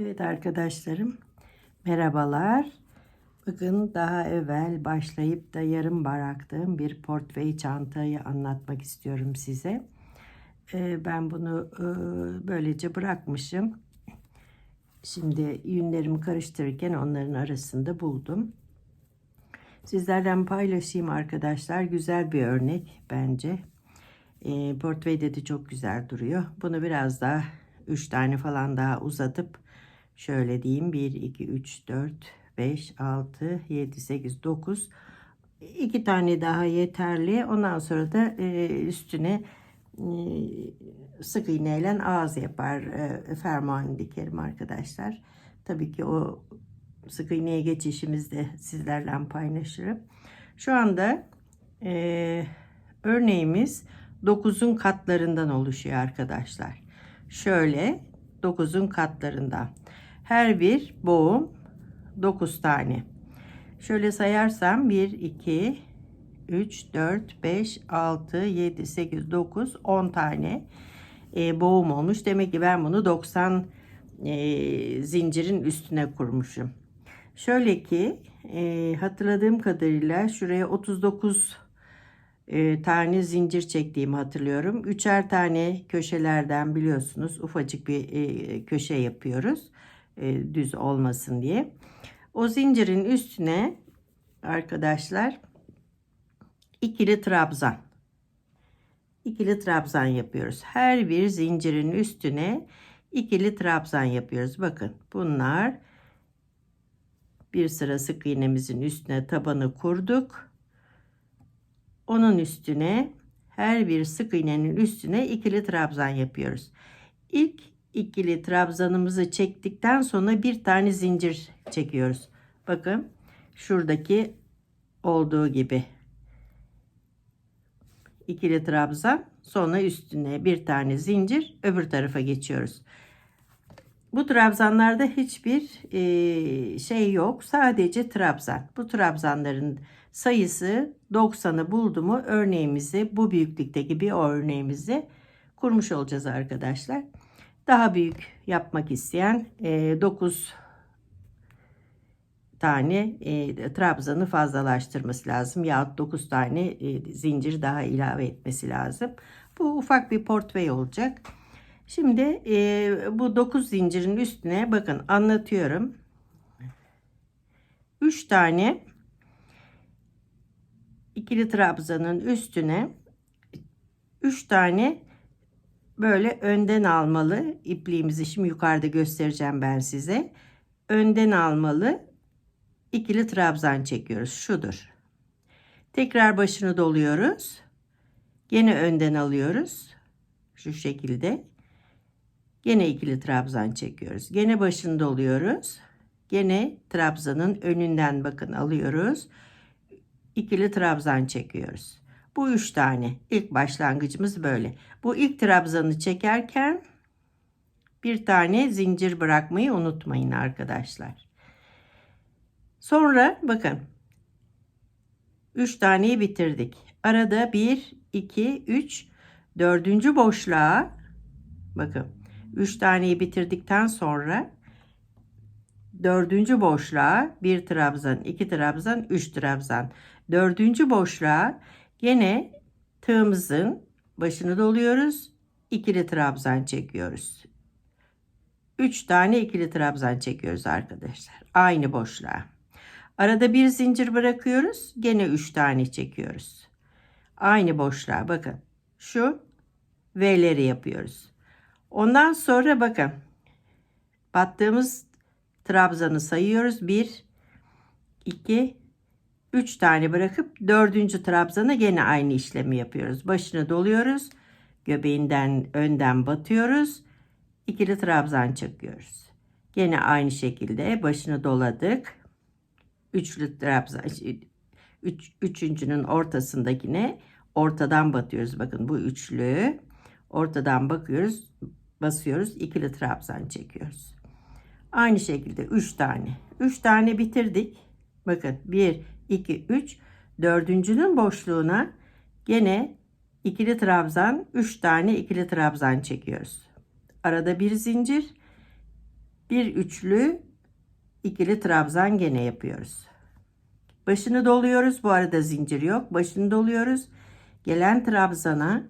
Evet arkadaşlarım, merhabalar. Bugün daha evvel başlayıp da yarım bıraktığım bir portföy çantayı anlatmak istiyorum size. Ee, ben bunu e, böylece bırakmışım. Şimdi yünlerimi karıştırırken onların arasında buldum. Sizlerden paylaşayım arkadaşlar. Güzel bir örnek bence. E, de çok güzel duruyor. Bunu biraz daha 3 tane falan daha uzatıp şöyle diyeyim 1 2 3 4 5 6 7 8 9 2 tane daha yeterli. Ondan sonra da e, üstüne e, sık iğneyle ağız yapar e, fermuarını dikerim arkadaşlar. Tabii ki o sık iğneye geçişimizi de sizlerle paylaşırım. Şu anda e, örneğimiz 9'un katlarından oluşuyor arkadaşlar. Şöyle 9'un katlarından. Her bir boğum 9 tane. Şöyle sayarsam 1, 2, 3, 4, 5, 6, 7, 8, 9, 10 tane e, boğum olmuş. Demek ki ben bunu 90 e, zincirin üstüne kurmuşum. Şöyle ki e, hatırladığım kadarıyla şuraya 39 e, tane zincir çektiğimi hatırlıyorum. Üçer tane köşelerden biliyorsunuz ufacık bir e, köşe yapıyoruz. E, düz olmasın diye. O zincirin üstüne arkadaşlar ikili trabzan. İkili trabzan yapıyoruz. Her bir zincirin üstüne ikili trabzan yapıyoruz. Bakın bunlar bir sıra sık iğnemizin üstüne tabanı kurduk. Onun üstüne her bir sık iğnenin üstüne ikili trabzan yapıyoruz. İlk ikili trabzanımızı çektikten sonra bir tane zincir çekiyoruz. Bakın şuradaki olduğu gibi ikili trabzan sonra üstüne bir tane zincir öbür tarafa geçiyoruz. Bu trabzanlarda hiçbir e, şey yok. Sadece trabzan. Bu trabzanların sayısı 90'ı buldu mu örneğimizi bu büyüklükteki bir örneğimizi kurmuş olacağız arkadaşlar. Daha büyük yapmak isteyen e, 9 tane e, trabzanı fazlalaştırması lazım. Yahut 9 tane e, zincir daha ilave etmesi lazım. Bu ufak bir portföy olacak. Şimdi e, bu 9 zincirin üstüne bakın anlatıyorum. 3 tane ikili trabzanın üstüne 3 tane böyle önden almalı ipliğimizi şimdi yukarıda göstereceğim ben size. Önden almalı ikili trabzan çekiyoruz. Şudur. Tekrar başını doluyoruz. Gene önden alıyoruz. Şu şekilde. Gene ikili trabzan çekiyoruz. Gene başını doluyoruz. Gene trabzanın önünden bakın alıyoruz. İkili trabzan çekiyoruz. Bu üç tane. İlk başlangıcımız böyle. Bu ilk trabzanı çekerken bir tane zincir bırakmayı unutmayın arkadaşlar. Sonra bakın. üç taneyi bitirdik. Arada bir, iki, üç, dördüncü boşluğa bakın 3 taneyi bitirdikten sonra dördüncü boşluğa bir trabzan, iki trabzan, üç trabzan. Dördüncü boşluğa gene tığımızın başını doluyoruz. ikili trabzan çekiyoruz. Üç tane ikili trabzan çekiyoruz arkadaşlar. Aynı boşluğa. Arada bir zincir bırakıyoruz. Gene üç tane çekiyoruz. Aynı boşluğa bakın. Şu V'leri yapıyoruz. Ondan sonra bakın. Battığımız trabzanı sayıyoruz. 1 2 3 tane bırakıp dördüncü trabzana gene aynı işlemi yapıyoruz. Başını doluyoruz. Göbeğinden önden batıyoruz. İkili trabzan çekiyoruz. Gene aynı şekilde başını doladık. Üçlü trabzan üç, üçüncünün ortasındakine ortadan batıyoruz. Bakın bu üçlü. Ortadan bakıyoruz basıyoruz. ikili trabzan çekiyoruz. Aynı şekilde 3 tane. 3 tane bitirdik. Bakın 1, 2, 3. Dördüncünün boşluğuna gene ikili trabzan 3 tane ikili trabzan çekiyoruz. Arada bir zincir. bir üçlü ikili trabzan gene yapıyoruz. Başını doluyoruz. Bu arada zincir yok. Başını doluyoruz. Gelen trabzana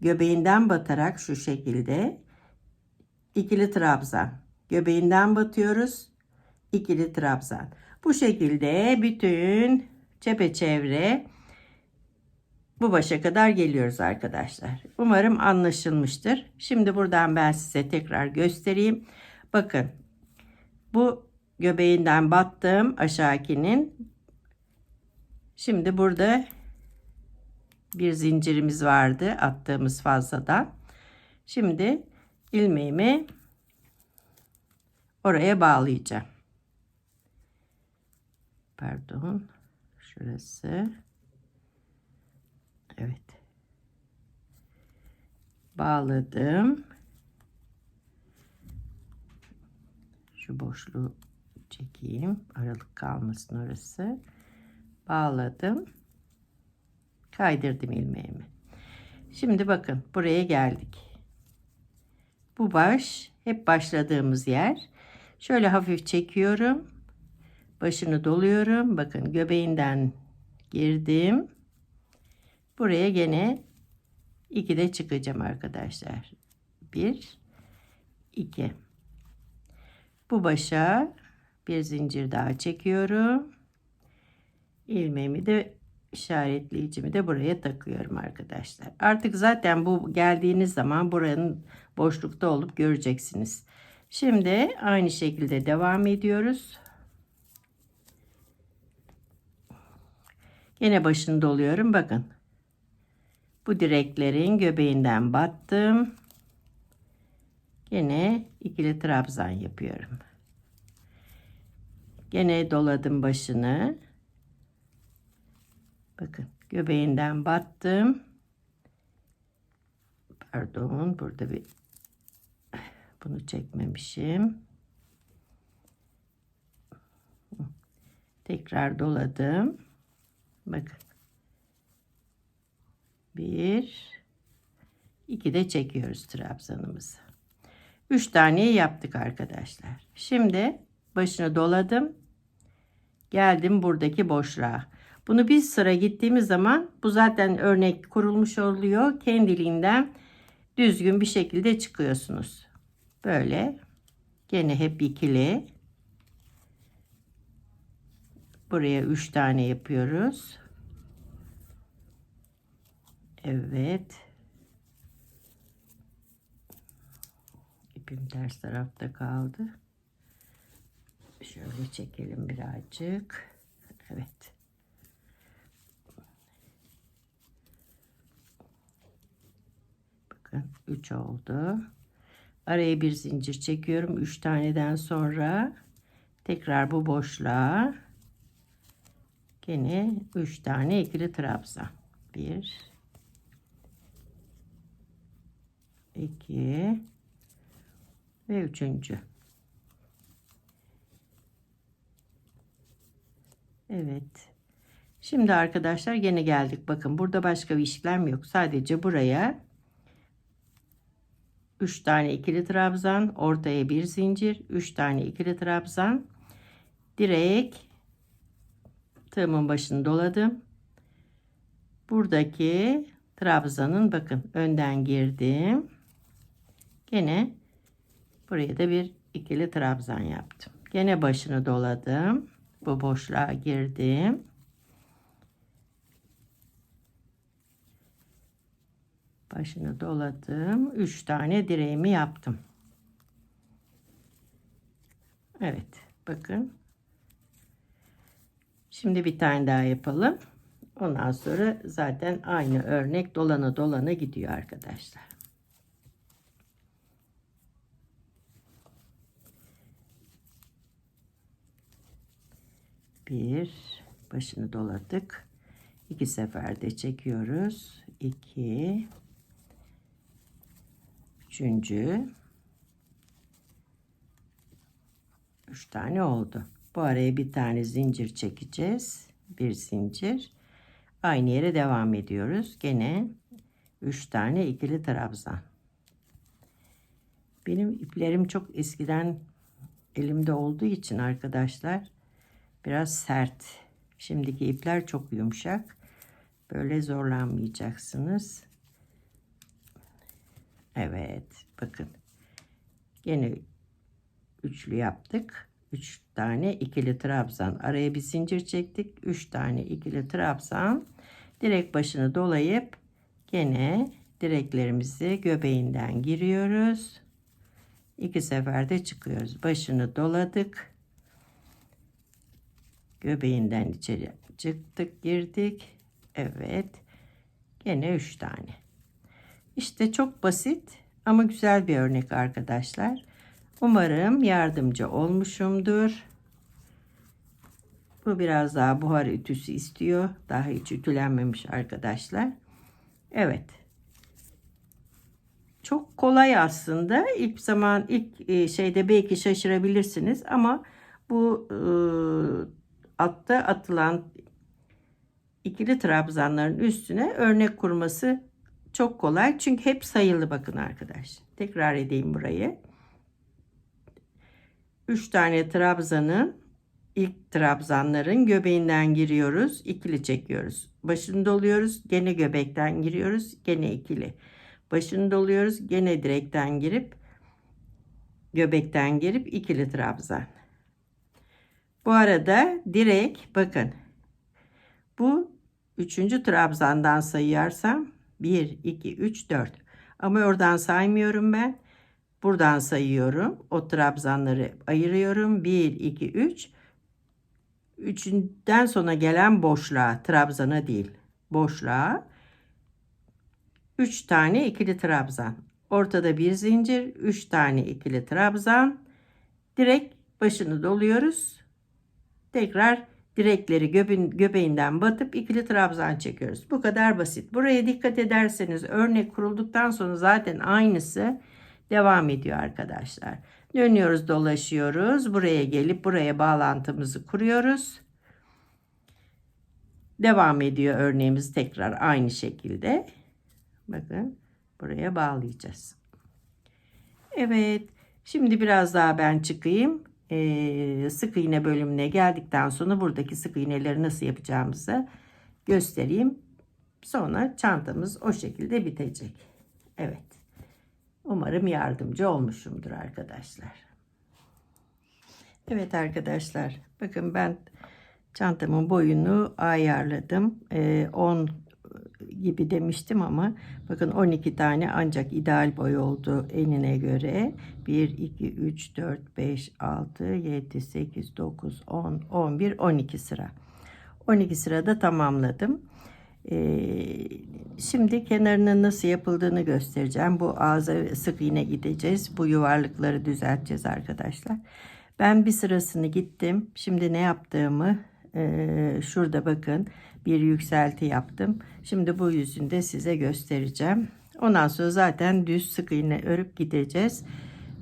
göbeğinden batarak şu şekilde ikili trabzan. Göbeğinden batıyoruz. ikili trabzan. Bu şekilde bütün çepeçevre bu başa kadar geliyoruz arkadaşlar. Umarım anlaşılmıştır. Şimdi buradan ben size tekrar göstereyim. Bakın bu göbeğinden battım aşağıkinin. Şimdi burada bir zincirimiz vardı attığımız fazladan. Şimdi ilmeğimi oraya bağlayacağım. Pardon. Şurası. Evet. Bağladım. Şu boşluğu çekeyim. Aralık kalmasın orası. Bağladım. Kaydırdım ilmeğimi. Şimdi bakın buraya geldik. Bu baş hep başladığımız yer. Şöyle hafif çekiyorum. Başını doluyorum. Bakın göbeğinden girdim. Buraya gene 2 de çıkacağım arkadaşlar. 1 2 Bu başa bir zincir daha çekiyorum. İlmeğimi de işaretleyicimi de buraya takıyorum arkadaşlar. Artık zaten bu geldiğiniz zaman buranın boşlukta olup göreceksiniz. Şimdi aynı şekilde devam ediyoruz. Yine başını doluyorum. Bakın. Bu direklerin göbeğinden battım. Yine ikili trabzan yapıyorum. Gene doladım başını. Bakın göbeğinden battım. Pardon burada bir bunu çekmemişim. Tekrar doladım. Bakın. Bir, iki de çekiyoruz trabzanımızı. Üç tane yaptık arkadaşlar. Şimdi başını doladım. Geldim buradaki boşluğa. Bunu bir sıra gittiğimiz zaman bu zaten örnek kurulmuş oluyor. Kendiliğinden düzgün bir şekilde çıkıyorsunuz. Böyle. Gene hep ikili. Buraya 3 tane yapıyoruz. Evet. İpim ters tarafta kaldı. Şöyle çekelim birazcık. Evet. Bakın 3 oldu. Araya bir zincir çekiyorum. 3 taneden sonra tekrar bu boşluğa Gene 3 tane ikili trabzan. 1 2 ve üçüncü. Evet. Şimdi arkadaşlar yine geldik. Bakın burada başka bir işlem yok. Sadece buraya 3 tane ikili trabzan, ortaya bir zincir, 3 tane ikili trabzan, direkt tığımın başını doladım. Buradaki trabzanın bakın önden girdim. Gene buraya da bir ikili trabzan yaptım. Gene başını doladım. Bu boşluğa girdim. Başını doladım. 3 tane direğimi yaptım. Evet. Bakın Şimdi bir tane daha yapalım. Ondan sonra zaten aynı örnek dolana dolana gidiyor arkadaşlar. Bir başını doladık. İki seferde çekiyoruz. İki. Üçüncü. Üç tane oldu. Bu araya bir tane zincir çekeceğiz. Bir zincir. Aynı yere devam ediyoruz. Gene 3 tane ikili trabzan. Benim iplerim çok eskiden elimde olduğu için arkadaşlar biraz sert. Şimdiki ipler çok yumuşak. Böyle zorlanmayacaksınız. Evet bakın. Yine üçlü yaptık. 3 tane ikili trabzan. Araya bir zincir çektik. 3 tane ikili trabzan. Direk başını dolayıp gene direklerimizi göbeğinden giriyoruz. İki seferde çıkıyoruz. Başını doladık. Göbeğinden içeri çıktık, girdik. Evet. Gene 3 tane. İşte çok basit ama güzel bir örnek arkadaşlar. Umarım yardımcı olmuşumdur. Bu biraz daha buhar ütüsü istiyor. Daha hiç ütülenmemiş arkadaşlar. Evet. Çok kolay aslında. İlk zaman ilk e, şeyde belki şaşırabilirsiniz ama bu e, altta atılan ikili trabzanların üstüne örnek kurması çok kolay. Çünkü hep sayılı bakın arkadaş. Tekrar edeyim burayı. 3 tane trabzanın ilk trabzanların göbeğinden giriyoruz. ikili çekiyoruz. Başını doluyoruz. Gene göbekten giriyoruz. Gene ikili. Başını doluyoruz. Gene direkten girip göbekten girip ikili trabzan. Bu arada direk bakın. Bu üçüncü trabzandan sayıyarsam 1, 2, 3, 4. Ama oradan saymıyorum ben. Buradan sayıyorum. O trabzanları ayırıyorum. 1, 2, 3. Üçünden sonra gelen boşluğa, trabzana değil, boşluğa 3 tane ikili trabzan. Ortada bir zincir, 3 tane ikili trabzan. Direkt başını doluyoruz. Tekrar direkleri göbeğin, göbeğinden batıp ikili trabzan çekiyoruz. Bu kadar basit. Buraya dikkat ederseniz örnek kurulduktan sonra zaten aynısı devam ediyor arkadaşlar. Dönüyoruz dolaşıyoruz. Buraya gelip buraya bağlantımızı kuruyoruz. Devam ediyor örneğimiz tekrar aynı şekilde. Bakın buraya bağlayacağız. Evet. Şimdi biraz daha ben çıkayım. Ee, sık iğne bölümüne geldikten sonra buradaki sık iğneleri nasıl yapacağımızı göstereyim. Sonra çantamız o şekilde bitecek. Evet. Umarım yardımcı olmuşumdur arkadaşlar. Evet arkadaşlar. Bakın ben çantamın boyunu ayarladım. Ee, 10 gibi demiştim ama bakın 12 tane ancak ideal boy oldu enine göre. 1, 2, 3, 4, 5, 6, 7, 8, 9, 10, 11, 12 sıra. 12 sırada tamamladım. Ee, şimdi kenarının nasıl yapıldığını göstereceğim. Bu ağza sık iğne gideceğiz. Bu yuvarlıkları düzelteceğiz arkadaşlar. Ben bir sırasını gittim. Şimdi ne yaptığımı e, şurada bakın bir yükselti yaptım. Şimdi bu yüzünde size göstereceğim. Ondan sonra zaten düz sık iğne örüp gideceğiz.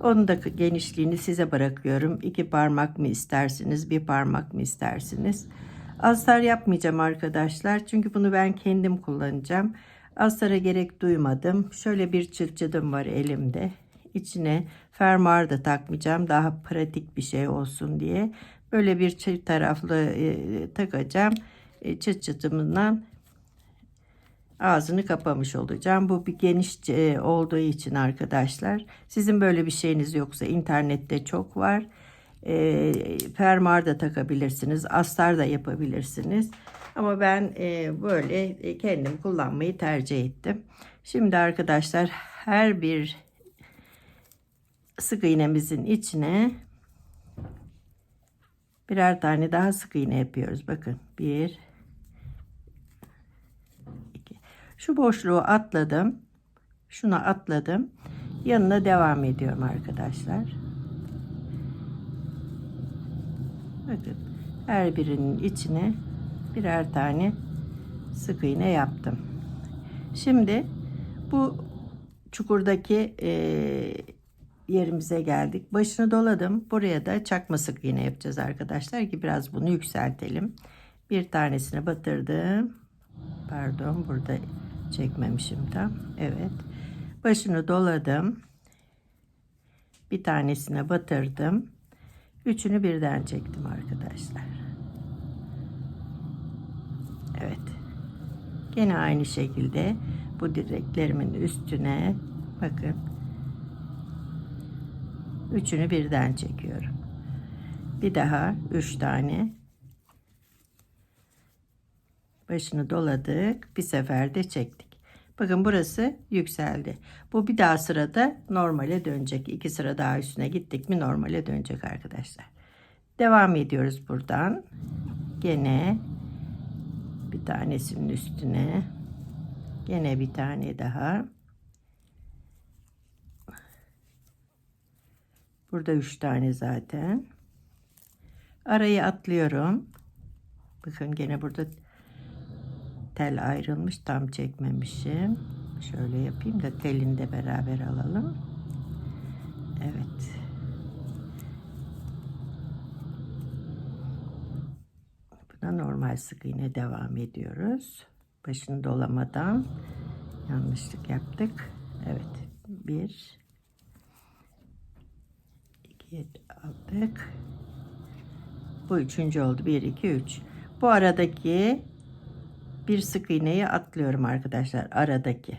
Onun da genişliğini size bırakıyorum. İki parmak mı istersiniz, bir parmak mı istersiniz? Astar yapmayacağım arkadaşlar. Çünkü bunu ben kendim kullanacağım. Astara gerek duymadım. Şöyle bir çılçıdım var elimde. İçine fermuar da takmayacağım. Daha pratik bir şey olsun diye. Böyle bir çift taraflı e, takacağım. E, çıt çıtımından ağzını kapamış olacağım. Bu bir geniş e, olduğu için arkadaşlar. Sizin böyle bir şeyiniz yoksa internette çok var. E, fermuar da takabilirsiniz. Astar da yapabilirsiniz. Ama ben e, böyle e, kendim kullanmayı tercih ettim. Şimdi arkadaşlar her bir sık iğnemizin içine birer tane daha sık iğne yapıyoruz. Bakın bir iki. Şu boşluğu atladım. Şuna atladım. Yanına devam ediyorum arkadaşlar. Bakın her birinin içine birer tane sık iğne yaptım. Şimdi bu çukurdaki e, yerimize geldik. Başını doladım. Buraya da çakma sık iğne yapacağız arkadaşlar ki biraz bunu yükseltelim. Bir tanesini batırdım. Pardon burada çekmemişim tam. Evet. Başını doladım. Bir tanesine batırdım. Üçünü birden çektim arkadaşlar. Evet. Gene aynı şekilde bu direklerimin üstüne bakın. Üçünü birden çekiyorum. Bir daha üç tane başını doladık. Bir seferde çektik. Bakın burası yükseldi. Bu bir daha sırada normale dönecek. İki sıra daha üstüne gittik mi normale dönecek arkadaşlar. Devam ediyoruz buradan. Gene bir tanesinin üstüne gene bir tane daha. Burada üç tane zaten. Arayı atlıyorum. Bakın gene burada tel ayrılmış tam çekmemişim. Şöyle yapayım da telini de beraber alalım. Evet. Buna normal sık iğne devam ediyoruz. Başını dolamadan yanlışlık yaptık. Evet. Bir iki aldık. Bu üçüncü oldu. Bir, iki, üç. Bu aradaki bir sık iğneyi atlıyorum arkadaşlar aradaki.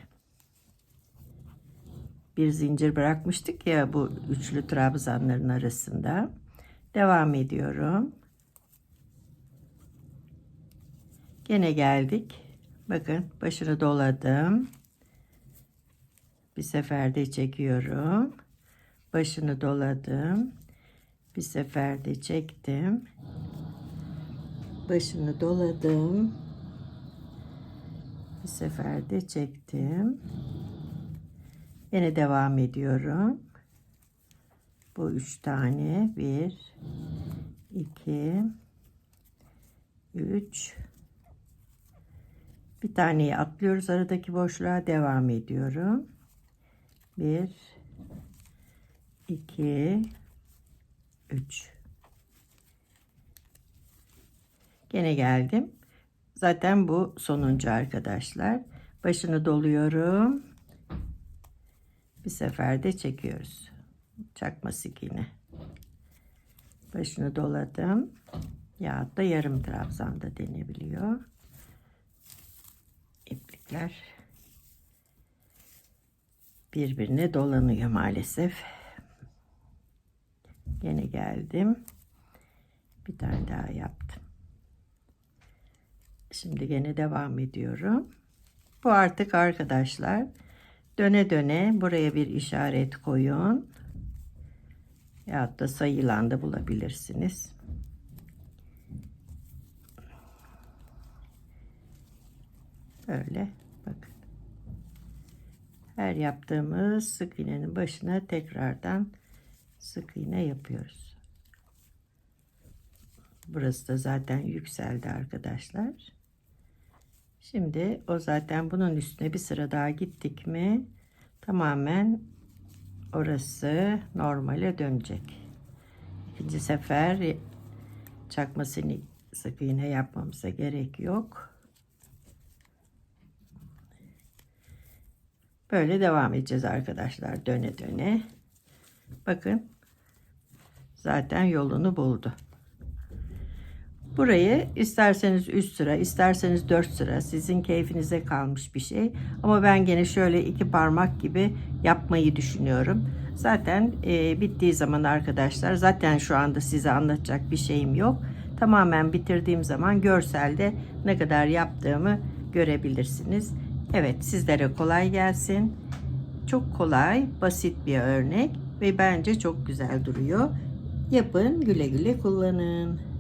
Bir zincir bırakmıştık ya bu üçlü trabzanların arasında. Devam ediyorum. Gene geldik. Bakın başını doladım. Bir seferde çekiyorum. Başını doladım. Bir seferde çektim. Başını doladım bir seferde çektim. Yine devam ediyorum. Bu üç tane. Bir, iki, üç. Bir taneyi atlıyoruz. Aradaki boşluğa devam ediyorum. Bir, iki, üç. Gene geldim. Zaten bu sonuncu arkadaşlar. Başını doluyorum. Bir seferde çekiyoruz. Çakma sikine. Başını doladım. Ya da yarım trabzan da denebiliyor. İplikler birbirine dolanıyor maalesef. Yine geldim. Bir tane daha yaptım. Şimdi gene devam ediyorum. Bu artık arkadaşlar döne döne buraya bir işaret koyun. Ya da sayılan da bulabilirsiniz. Böyle bakın. Her yaptığımız sık iğnenin başına tekrardan sık iğne yapıyoruz. Burası da zaten yükseldi arkadaşlar. Şimdi o zaten bunun üstüne bir sıra daha gittik mi tamamen orası normale dönecek. İkinci sefer çakmasını sık iğne yapmamıza gerek yok. Böyle devam edeceğiz arkadaşlar döne döne. Bakın zaten yolunu buldu. Burayı isterseniz 3 sıra, isterseniz 4 sıra sizin keyfinize kalmış bir şey. Ama ben gene şöyle iki parmak gibi yapmayı düşünüyorum. Zaten e, bittiği zaman arkadaşlar zaten şu anda size anlatacak bir şeyim yok. Tamamen bitirdiğim zaman görselde ne kadar yaptığımı görebilirsiniz. Evet sizlere kolay gelsin. Çok kolay, basit bir örnek ve bence çok güzel duruyor. Yapın, güle güle kullanın.